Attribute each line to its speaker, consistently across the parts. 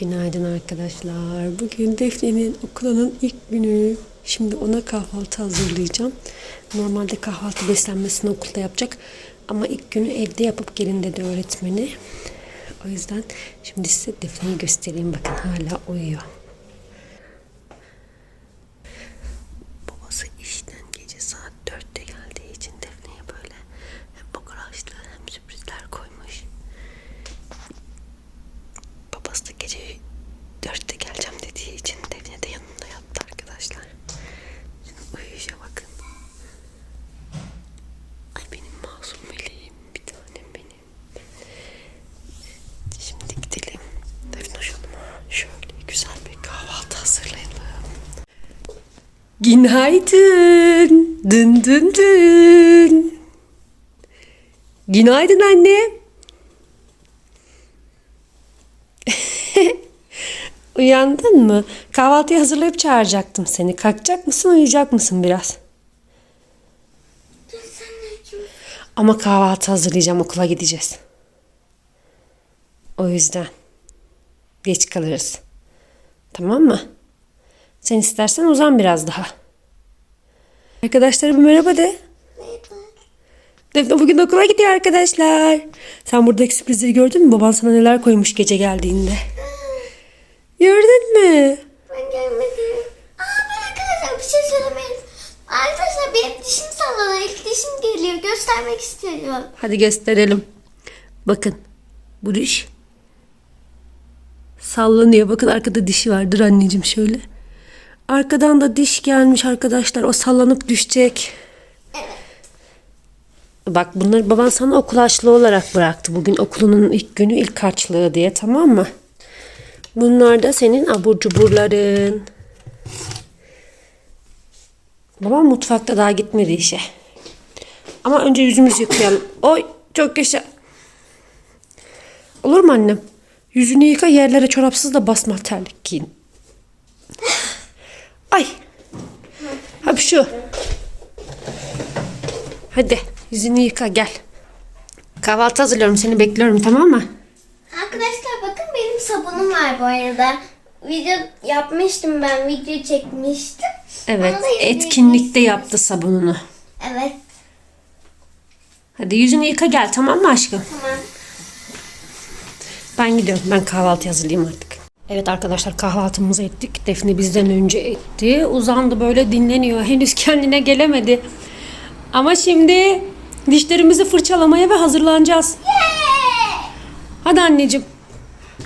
Speaker 1: Günaydın arkadaşlar. Bugün Defne'nin okulunun ilk günü. Şimdi ona kahvaltı hazırlayacağım. Normalde kahvaltı beslenmesini okulda yapacak. Ama ilk günü evde yapıp gelin dedi öğretmeni. O yüzden şimdi size Defne'yi göstereyim. Bakın hala uyuyor. Babası işten gece saat 4'te geldiği için Defne'ye böyle hem okul açtı hem sürprizler koymuş. Babası da gece dörtte geleceğim dediği için Defne de yanımda yattı arkadaşlar. Şimdi uyuyuşa bakın. Ay benim masum meleğim. Bir tanem benim. Şimdi gidelim. Defne Hanım'a şöyle güzel bir kahvaltı hazırlayalım. Günaydın. Dın dın dın. Günaydın anne. Uyandın mı? Kahvaltıyı hazırlayıp çağıracaktım seni. Kalkacak mısın, uyuyacak mısın biraz? Ama kahvaltı hazırlayacağım, okula gideceğiz. O yüzden geç kalırız. Tamam mı? Sen istersen uzan biraz daha. Arkadaşlara bir merhaba de. Defne bugün okula gidiyor arkadaşlar. Sen buradaki sürprizleri gördün mü? Baban sana neler koymuş gece geldiğinde. Gördün mü?
Speaker 2: Ben görmedim. Aa ben arkadaşlar bir şey söylemeyiz. Arkadaşlar benim dişim sallanıyor. İlk dişim geliyor. Göstermek istiyorum.
Speaker 1: Hadi gösterelim. Bakın. Bu diş. Sallanıyor. Bakın arkada dişi vardır anneciğim şöyle. Arkadan da diş gelmiş arkadaşlar. O sallanıp düşecek. Bak bunları baban sana okul açlığı olarak bıraktı. Bugün okulunun ilk günü ilk harçlığı diye tamam mı? Bunlar da senin abur cuburların. Babam mutfakta daha gitmedi işe. Ama önce yüzümüzü yıkayalım. Oy çok yaşa. Olur mu annem? Yüzünü yıka yerlere çorapsız da basma terlik giyin. Ay. Hadi şu. Hadi yüzünü yıka gel. Kahvaltı hazırlıyorum seni bekliyorum tamam mı?
Speaker 2: Arkadaşlar bakın benim sabunum var bu arada. Video yapmıştım ben. Video çekmiştim.
Speaker 1: Evet
Speaker 2: Onu da izleyebilirsiniz.
Speaker 1: etkinlikte yaptı sabununu.
Speaker 2: Evet.
Speaker 1: Hadi yüzünü yıka gel tamam mı aşkım?
Speaker 2: Tamam.
Speaker 1: Ben gidiyorum. Ben kahvaltı hazırlayayım artık. Evet arkadaşlar kahvaltımızı ettik. Defne bizden önce etti. Uzandı böyle dinleniyor. Henüz kendine gelemedi. Ama şimdi dişlerimizi fırçalamaya ve hazırlanacağız. Hadi anneciğim.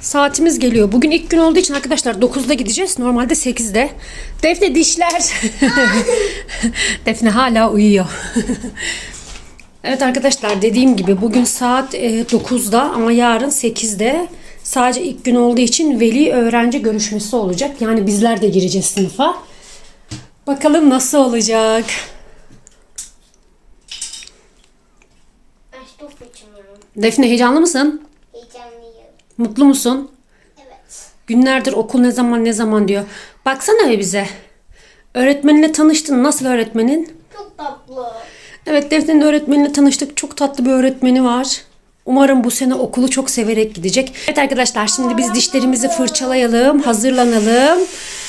Speaker 1: Saatimiz geliyor. Bugün ilk gün olduğu için arkadaşlar 9'da gideceğiz. Normalde 8'de. Defne dişler. Defne hala uyuyor. Evet arkadaşlar dediğim gibi bugün saat e, 9'da ama yarın 8'de sadece ilk gün olduğu için veli öğrenci görüşmesi olacak. Yani bizler de gireceğiz sınıfa. Bakalım nasıl olacak. Defne heyecanlı mısın?
Speaker 2: Heyecanlıyım.
Speaker 1: Mutlu musun?
Speaker 2: Evet.
Speaker 1: Günlerdir okul ne zaman ne zaman diyor. Baksana bir bize. Öğretmeninle tanıştın. Nasıl öğretmenin?
Speaker 2: Çok tatlı.
Speaker 1: Evet Defne'nin öğretmeniyle tanıştık. Çok tatlı bir öğretmeni var. Umarım bu sene okulu çok severek gidecek. Evet arkadaşlar şimdi biz dişlerimizi fırçalayalım, hazırlanalım.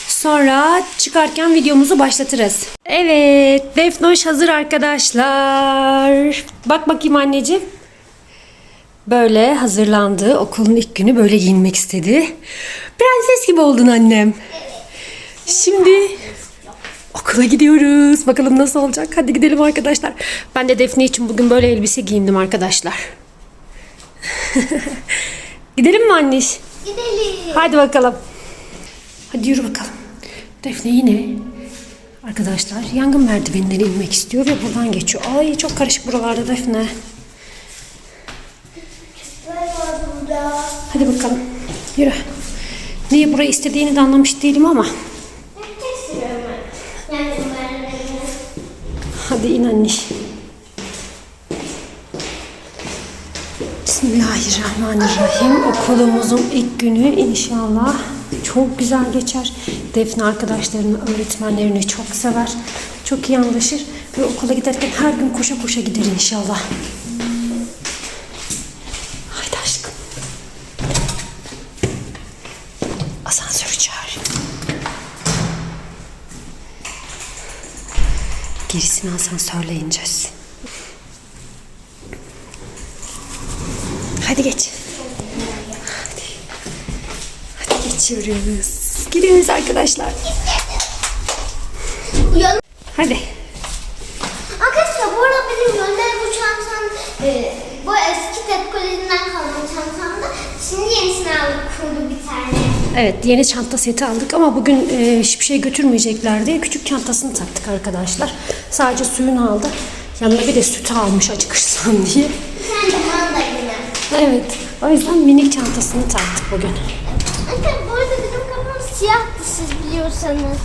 Speaker 1: Sonra çıkarken videomuzu başlatırız. Evet, Defnoş hazır arkadaşlar. Bak bakayım anneciğim. Böyle hazırlandı. Okulun ilk günü böyle giyinmek istedi. Prenses gibi oldun annem. Şimdi okula gidiyoruz. Bakalım nasıl olacak. Hadi gidelim arkadaşlar. Ben de Defne için bugün böyle elbise giyindim arkadaşlar. gidelim mi anneş?
Speaker 2: Gidelim.
Speaker 1: Hadi bakalım. Hadi yürü bakalım. Defne yine arkadaşlar yangın merdiveninden inmek istiyor ve buradan geçiyor. Ay çok karışık buralarda Defne. Hadi bakalım. Yürü. Niye burayı istediğini de anlamış değilim ama. Hadi in anneş. Bismillahirrahmanirrahim. Okulumuzun ilk günü inşallah çok güzel geçer. Defne arkadaşlarını, öğretmenlerini çok sever. Çok iyi anlaşır. Ve okula giderken her gün koşa koşa gider inşallah. Haydi aşkım. Asansörü çağır. Gerisini asansörle ineceğiz. Hadi geç. Hadi. Hadi geçiyoruz. Gidiyoruz arkadaşlar.
Speaker 2: Uyan.
Speaker 1: Hadi.
Speaker 2: Arkadaşlar bu arada benim gönder bu çantam e, bu eski TED Koleji'nden kalan çantamda. Şimdi yenisini aldık kurdu bir tane.
Speaker 1: Evet yeni çanta seti aldık ama bugün e, hiçbir şey götürmeyecekler diye küçük çantasını taktık arkadaşlar. Sadece suyunu aldı. Yanına bir de sütü almış acıkırsan diye.
Speaker 2: Bir tane de mandalina.
Speaker 1: Evet o yüzden minik çantasını taktık bugün.
Speaker 2: Arkadaşlar bu arada bizim kafamız siyahtı siz biliyorsanız.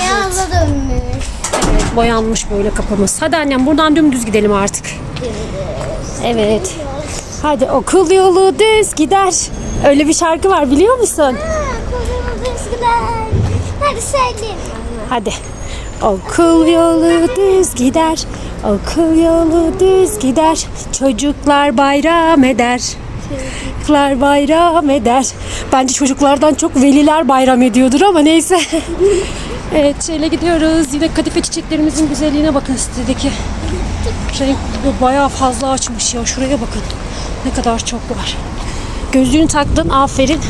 Speaker 2: Beyaza dönmüş.
Speaker 1: Evet boyanmış böyle kapımız. Hadi annem buradan dümdüz gidelim artık. Evet. Hadi okul yolu düz gider. Öyle bir şarkı var biliyor musun?
Speaker 2: Ha, kocamız eskiden. Hadi söyleyelim.
Speaker 1: Hadi. Okul yolu düz gider. Okul yolu düz gider. Çocuklar bayram eder. Çocuklar bayram eder. Bence çocuklardan çok veliler bayram ediyordur ama neyse. evet şöyle gidiyoruz. Yine kadife çiçeklerimizin güzelliğine bakın sitedeki. Renk bayağı fazla açmış ya. Şuraya bakın. Ne kadar çok var. Gözlüğünü taktın. Aferin.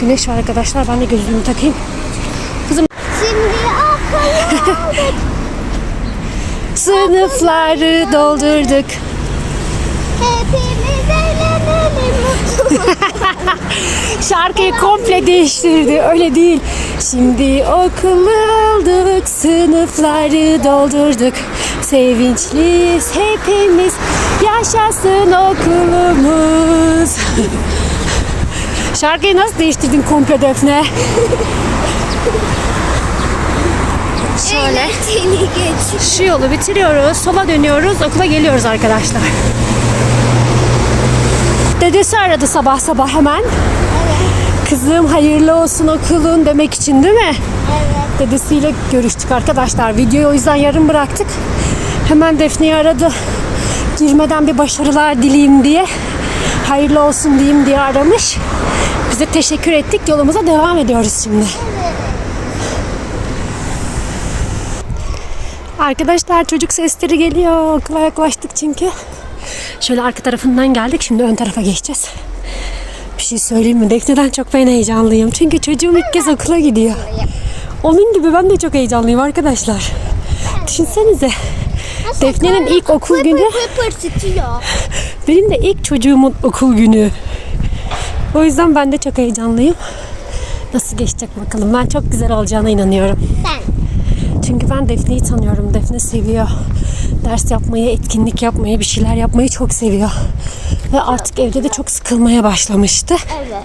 Speaker 1: Güneş var arkadaşlar. Ben de gözlüğümü takayım. Kızım
Speaker 2: Şimdi akıllı aldık.
Speaker 1: Sınıfları doldurduk.
Speaker 2: Hepimiz eğlenelim.
Speaker 1: Şarkıyı komple değiştirdi. Öyle değil. Şimdi okul aldık. Sınıfları doldurduk. Sevinçliyiz hepimiz. Yaşasın okulumuz. Şarkıyı nasıl değiştirdin komple Defne? Şöyle. Şu yolu bitiriyoruz. Sola dönüyoruz. Okula geliyoruz arkadaşlar. Dedesi aradı sabah sabah hemen. Kızım hayırlı olsun okulun demek için değil mi?
Speaker 2: Evet.
Speaker 1: Dedesiyle görüştük arkadaşlar. Videoyu o yüzden yarım bıraktık. Hemen Defne'yi aradı. Girmeden bir başarılar dileyim diye. Hayırlı olsun diyeyim diye aramış. Biz de teşekkür ettik. Yolumuza devam ediyoruz şimdi. Arkadaşlar çocuk sesleri geliyor. Okula yaklaştık çünkü. Şöyle arka tarafından geldik. Şimdi ön tarafa geçeceğiz. Bir şey söyleyeyim mi? Defne'den çok ben heyecanlıyım. Çünkü çocuğum ilk kez okula gidiyor. Onun gibi ben de çok heyecanlıyım arkadaşlar. Düşünsenize. Defne'nin ilk okul günü benim de ilk çocuğumun okul günü. O yüzden ben de çok heyecanlıyım. Nasıl geçecek bakalım. Ben çok güzel olacağına inanıyorum. Çünkü ben Defne'yi tanıyorum. Defne seviyor. Ders yapmayı, etkinlik yapmayı, bir şeyler yapmayı çok seviyor. Ve artık evde de çok sıkılmaya başlamıştı.
Speaker 2: Evet.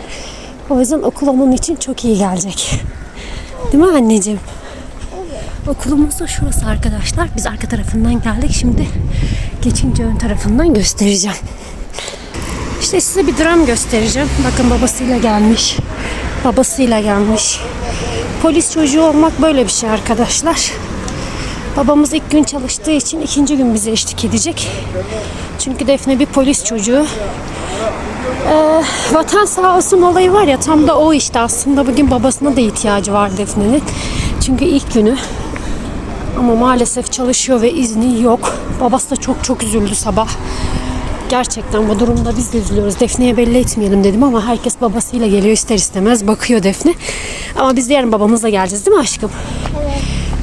Speaker 1: O yüzden okul onun için çok iyi gelecek. Değil mi anneciğim? Okulumuz da şurası arkadaşlar. Biz arka tarafından geldik. Şimdi geçince ön tarafından göstereceğim. İşte size bir dram göstereceğim. Bakın babasıyla gelmiş. Babasıyla gelmiş. Polis çocuğu olmak böyle bir şey arkadaşlar. Babamız ilk gün çalıştığı için ikinci gün bize eşlik edecek. Çünkü Defne bir polis çocuğu. Ee, vatan sağ olsun olayı var ya tam da o işte aslında bugün babasına da ihtiyacı var Defne'nin. Çünkü ilk günü ama maalesef çalışıyor ve izni yok. Babası da çok çok üzüldü sabah. Gerçekten bu durumda biz de üzülüyoruz. Defne'ye belli etmeyelim dedim ama herkes babasıyla geliyor ister istemez. Bakıyor Defne. Ama biz de yarın babamızla geleceğiz değil mi aşkım?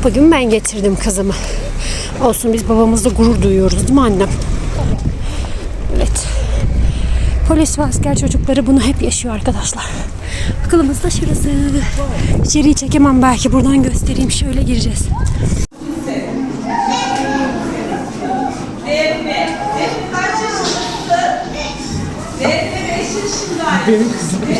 Speaker 1: Bugün ben getirdim kızımı. Olsun biz babamızla gurur duyuyoruz değil mi annem? Evet. Polis ve asker çocukları bunu hep yaşıyor arkadaşlar. Okulumuz da şurası. İçeriği çekemem belki buradan göstereyim. Şöyle gireceğiz.
Speaker 3: Defne, Defne kaç yaşındasın? Defne 5 yaşında. Benim kızım 5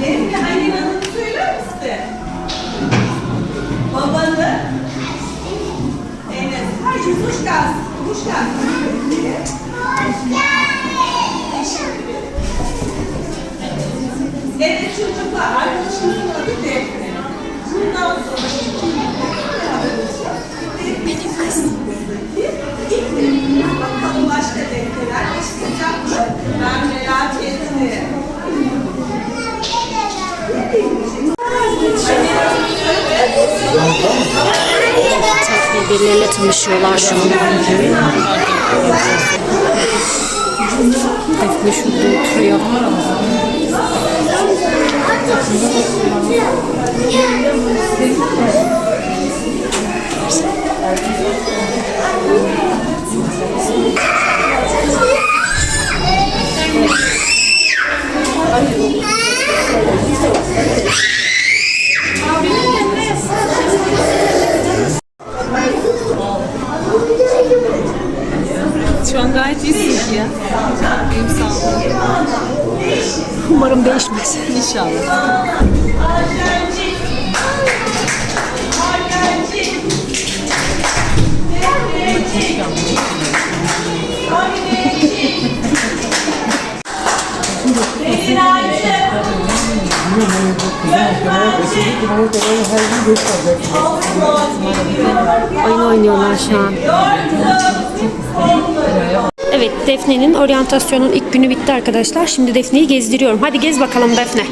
Speaker 3: Defne annenin adını söyler misin? Babanı? Evet. Haydi hoş geldin. Hoş geldin. Evet çocuklar, arkadaşımızın adı Defne. Bundan sonra
Speaker 1: birileriyle tanışıyorlar şu an. Defne şurada oturuyor. Umarım değişmez.
Speaker 3: İnşallah.
Speaker 1: Oyun oynuyorlar şu an. Evet Defne'nin oryantasyonun ilk günü bitti arkadaşlar. Şimdi Defne'yi gezdiriyorum. Hadi gez bakalım Defne.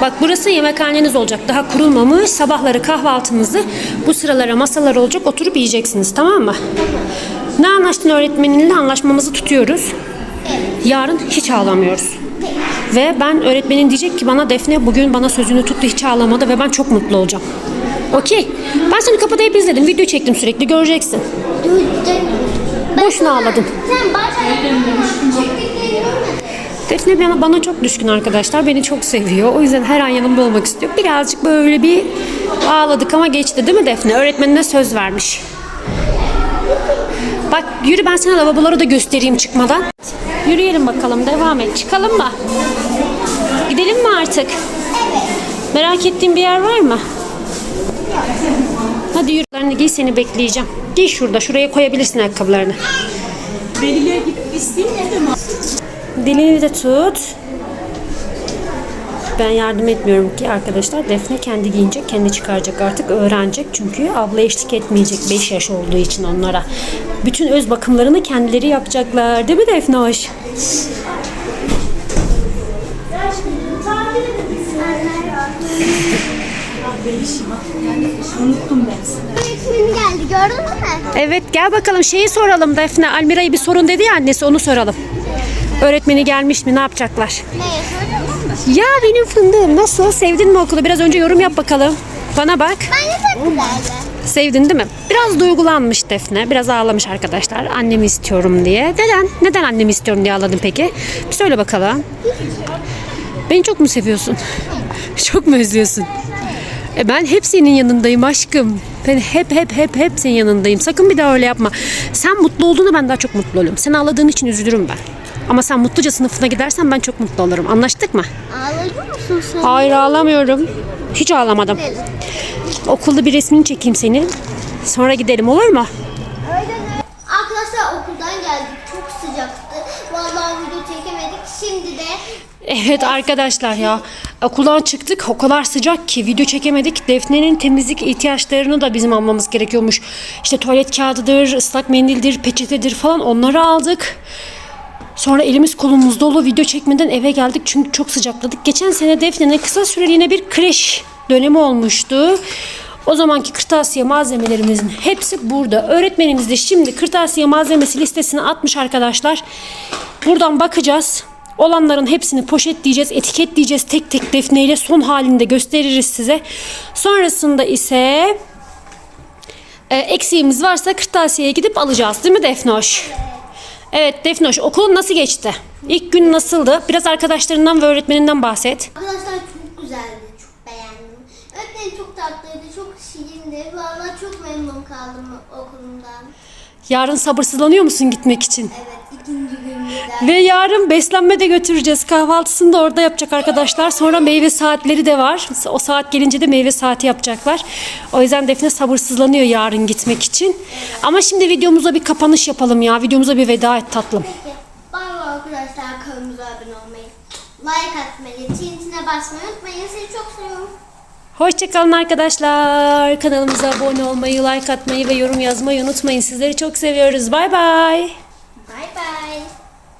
Speaker 1: Bak burası yemekhaneniz olacak. Daha kurulmamış. Sabahları kahvaltınızı bu sıralara masalar olacak. Oturup yiyeceksiniz tamam mı? Ne anlaştın öğretmeninle? Anlaşmamızı tutuyoruz. Yarın hiç ağlamıyoruz. Ve ben öğretmenin diyecek ki bana Defne bugün bana sözünü tuttu hiç ağlamadı ve ben çok mutlu olacağım. Okey. Ben seni kapıda hep izledim. Video çektim sürekli göreceksin. Boşuna ağladın.
Speaker 2: Sen.
Speaker 1: Defne bana, bana çok düşkün arkadaşlar. Beni çok seviyor. O yüzden her an yanımda olmak istiyor. Birazcık böyle bir ağladık ama geçti değil mi Defne? Öğretmenine söz vermiş. Bak yürü ben sana lavaboları da göstereyim çıkmadan. Yürüyelim bakalım devam et. Çıkalım mı? Gidelim mi artık? Merak ettiğin bir yer var mı? Hadi yürü. Giy seni bekleyeceğim. Giy şurada. Şuraya koyabilirsin ayakkabılarını.
Speaker 3: Veliler gidip isteyeyim mi?
Speaker 1: Dilini de tut. Ben yardım etmiyorum ki arkadaşlar. Defne kendi giyinecek, kendi çıkaracak artık öğrenecek. Çünkü abla eşlik etmeyecek 5 yaş olduğu için onlara. Bütün öz bakımlarını kendileri yapacaklar. Değil mi Defne hoş?
Speaker 3: Unuttum ben
Speaker 2: geldi gördün mü?
Speaker 1: Evet gel bakalım şeyi soralım Defne. Almira'yı bir sorun dedi ya annesi onu soralım. Öğretmeni gelmiş mi ne yapacaklar?
Speaker 2: Ne?
Speaker 1: Ya benim fındığım nasıl? Sevdin mi okulu? Biraz önce yorum yap bakalım. Bana bak.
Speaker 2: Bence çok.
Speaker 1: Sevdin değil mi? Biraz duygulanmış Defne. Biraz ağlamış arkadaşlar. Annemi istiyorum diye. Neden? Neden annemi istiyorum diye ağladın peki? Bir söyle bakalım. Beni çok mu seviyorsun? çok mu özlüyorsun? E ben hep senin yanındayım aşkım. Ben hep hep hep hep senin yanındayım. Sakın bir daha öyle yapma. Sen mutlu olduğunda ben daha çok mutlu olurum. Sen ağladığın için üzülürüm ben. Ama sen mutluca sınıfına gidersen ben çok mutlu olurum. Anlaştık mı?
Speaker 2: Ağlıyor musun sen?
Speaker 1: Hayır ağlamıyorum. Hiç ağlamadım. Okulda bir resmini çekeyim senin. Sonra gidelim olur mu?
Speaker 2: Arkadaşlar okuldan geldik. Çok sıcaktı. Vallahi video çekemedik. Şimdi de
Speaker 1: Evet arkadaşlar ya okuldan çıktık o kadar sıcak ki video çekemedik. Defne'nin temizlik ihtiyaçlarını da bizim almamız gerekiyormuş. İşte tuvalet kağıdıdır, ıslak mendildir, peçetedir falan onları aldık. Sonra elimiz kolumuz dolu video çekmeden eve geldik çünkü çok sıcakladık. Geçen sene Defne'nin kısa süreliğine bir kreş dönemi olmuştu. O zamanki kırtasiye malzemelerimizin hepsi burada. Öğretmenimiz de şimdi kırtasiye malzemesi listesini atmış arkadaşlar. Buradan bakacağız. Olanların hepsini poşetleyeceğiz, etiketleyeceğiz tek tek defneyle son halinde gösteririz size. Sonrasında ise e, eksiğimiz varsa kırtasiyeye gidip alacağız değil mi Defnoş? Evet Defnoş okulun nasıl geçti? İlk gün nasıldı? Biraz arkadaşlarından ve öğretmeninden bahset.
Speaker 2: arkadaşlar çok güzeldi. Çok beğendim. Öğretmenim çok tatlıydı. Çok şirindi. Vallahi çok memnun kaldım okulumdan.
Speaker 1: Yarın sabırsızlanıyor musun gitmek için?
Speaker 2: Evet.
Speaker 1: Ve yarın beslenme de götüreceğiz. Kahvaltısını da orada yapacak arkadaşlar. Sonra meyve saatleri de var. O saat gelince de meyve saati yapacaklar. O yüzden Defne sabırsızlanıyor yarın gitmek için. Ama şimdi videomuza bir kapanış yapalım ya. Videomuza bir veda et tatlım.
Speaker 2: Peki. Bay bay arkadaşlar. Kanalımıza abone olmayı, like atmayı, çintine basmayı unutmayın. Sizi çok seviyorum.
Speaker 1: Hoşçakalın arkadaşlar. Kanalımıza abone olmayı, like atmayı ve yorum yazmayı unutmayın. Sizleri çok seviyoruz. Bay bay. ายบาย